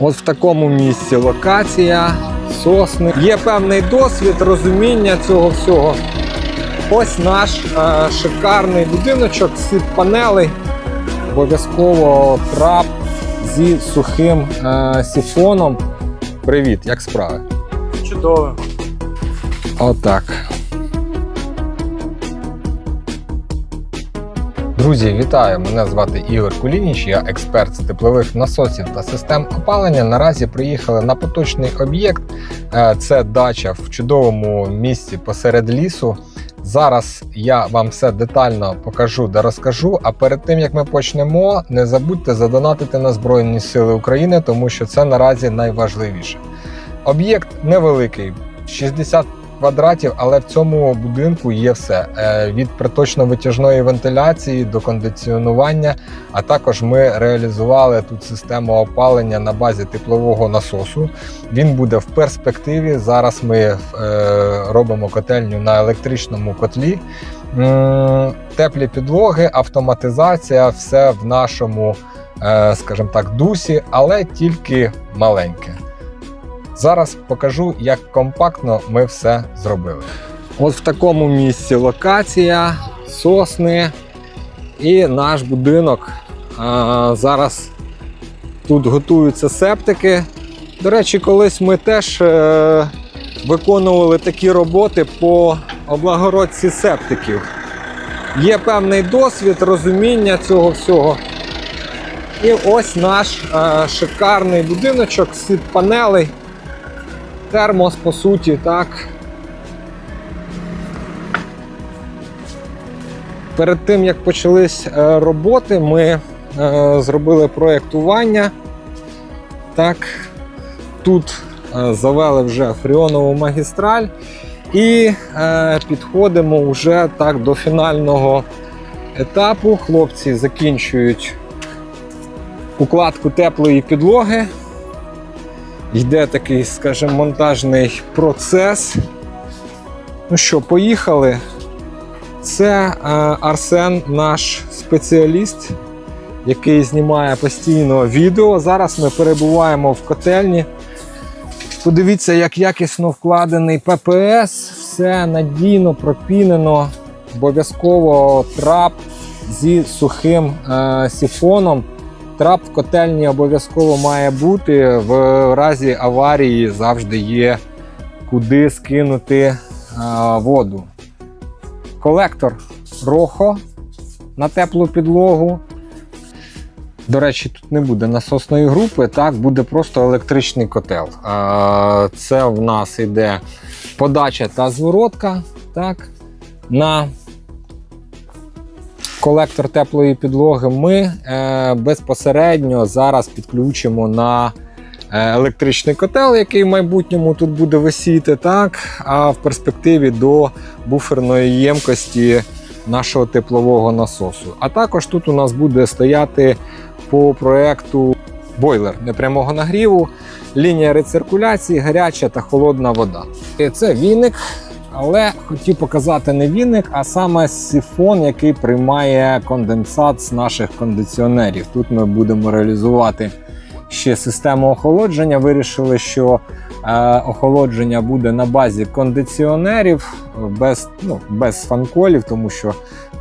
Ось в такому місці локація, сосни. Є певний досвід, розуміння цього всього. Ось наш е, шикарний будиночок з панелей. Обов'язково трап зі сухим е, сіфоном. Привіт, як справи? Чудово. Отак. Друзі, вітаю! Мене звати Ігор Кулініч, я експерт з теплових насосів та систем опалення. Наразі приїхали на поточний об'єкт. Е, Це дача в чудовому місці посеред лісу. Зараз я вам все детально покажу та розкажу. А перед тим як ми почнемо, не забудьте задонатити на Збройні Сили України, тому що це наразі найважливіше. Об'єкт невеликий, 60 квадратів, але в цьому будинку є все: Е, від приточно-витяжної вентиляції до кондиціонування. А також ми реалізували тут систему опалення на базі теплового насосу. Він буде в перспективі. Зараз ми е, робимо котельню на електричному котлі. Теплі підлоги, автоматизація, все в нашому, е, скажімо так, дусі, але тільки маленьке. Зараз покажу, як компактно ми все зробили. Ось в такому місці локація, сосни і наш будинок. А, зараз тут готуються септики. До речі, колись ми теж е, виконували такі роботи по облагородці септиків. Є певний досвід, розуміння цього всього. І ось наш е, шикарний будиночок з панелей термос, по суті, так. Перед тим, як почались е, роботи, ми е, зробили проєктування. Так, тут е, завели вже фріонову магістраль і підходимо вже так до фінального етапу. Хлопці закінчують укладку теплої підлоги. Йде такий, скажімо, монтажний процес. Ну що, поїхали. Це е, Арсен, наш спеціаліст, який знімає постійно відео. Зараз ми перебуваємо в котельні. Подивіться, як якісно вкладений ППС, все надійно пропінено, обов'язково трап зі сухим е, сіфоном. Трап в котельні обов'язково має бути. В разі аварії завжди є куди скинути а, воду. Колектор рохо на теплу підлогу. До речі, тут не буде насосної групи, так, буде просто електричний котел. А, це в нас йде подача та зворотка. Так, на колектор теплої підлоги ми е, безпосередньо зараз підключимо на е, електричний котел, який в майбутньому тут буде висіти, так, а в перспективі до буферної ємкості нашого теплового насосу. А також тут у нас буде стояти по проекту бойлер непрямого нагріву, лінія рециркуляції, гаряча та холодна вода. І Це віник, але хотів показати не віник, а саме сифон, який приймає конденсат з наших кондиціонерів. Тут ми будемо реалізувати ще систему охолодження. Вирішили, що е, охолодження буде на базі кондиціонерів без, ну, без фанколів, тому що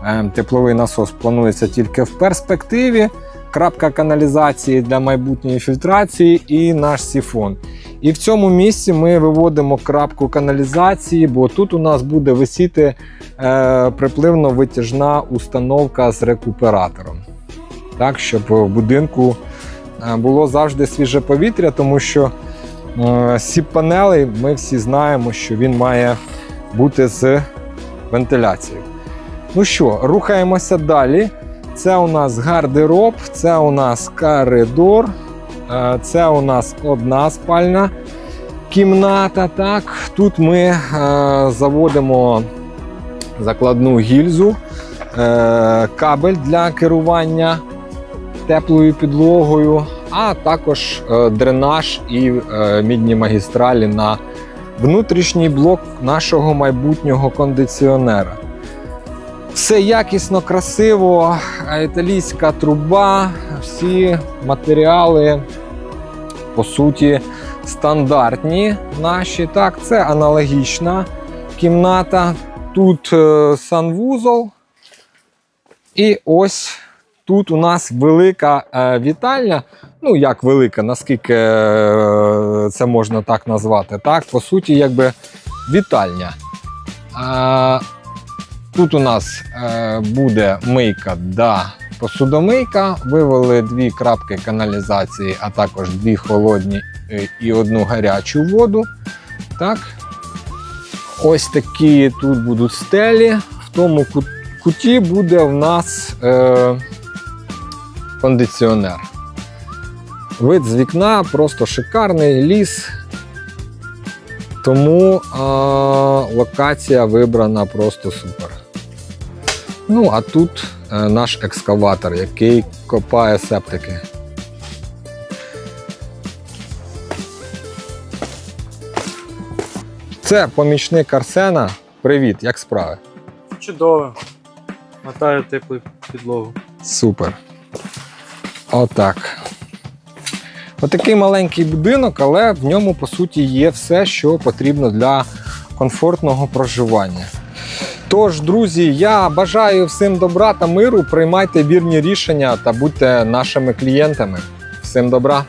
е, тепловий насос планується тільки в перспективі. Крапка каналізації для майбутньої фільтрації і наш сифон. І в цьому місці ми виводимо крапку каналізації, бо тут у нас буде висіти е, припливно-витяжна установка з рекуператором. Так, щоб в будинку е, було завжди свіже повітря, тому що е, сіп панелей ми всі знаємо, що він має бути з вентиляцією. Ну що, рухаємося далі. Це у нас гардероб, це у нас коридор. Це у нас одна спальна кімната. Так. Тут ми е, заводимо закладну гільзу, е, кабель для керування теплою підлогою, а також е, дренаж і мідні магістралі на внутрішній блок нашого майбутнього кондиціонера. Все якісно, красиво, італійська труба, всі матеріали по суті стандартні наші. Так, це аналогічна кімната. Тут е, санвузол. І ось тут у нас велика е, вітальня. Ну, як велика, наскільки е, це можна так назвати. Так, по суті, якби вітальня. Тут у нас е, буде мийка да посудомийка. Вивели дві крапки каналізації, а також дві холодні е, і одну гарячу воду. Так. Ось такі тут будуть стелі. В тому куті буде в нас е, кондиціонер. Вид з вікна просто шикарний ліс. Тому а, локація вибрана просто супер. Ну, а тут е, наш екскаватор, який копає септики. Це помічник Арсена. Привіт, як справи? Чудово. Мотаю теплу підлогу. Супер. Отак. Отакий маленький будинок, але в ньому, по суті, є все, що потрібно для комфортного проживання. Тож, друзі, я бажаю всім добра та миру. Приймайте вірні рішення та будьте нашими клієнтами. Всім добра!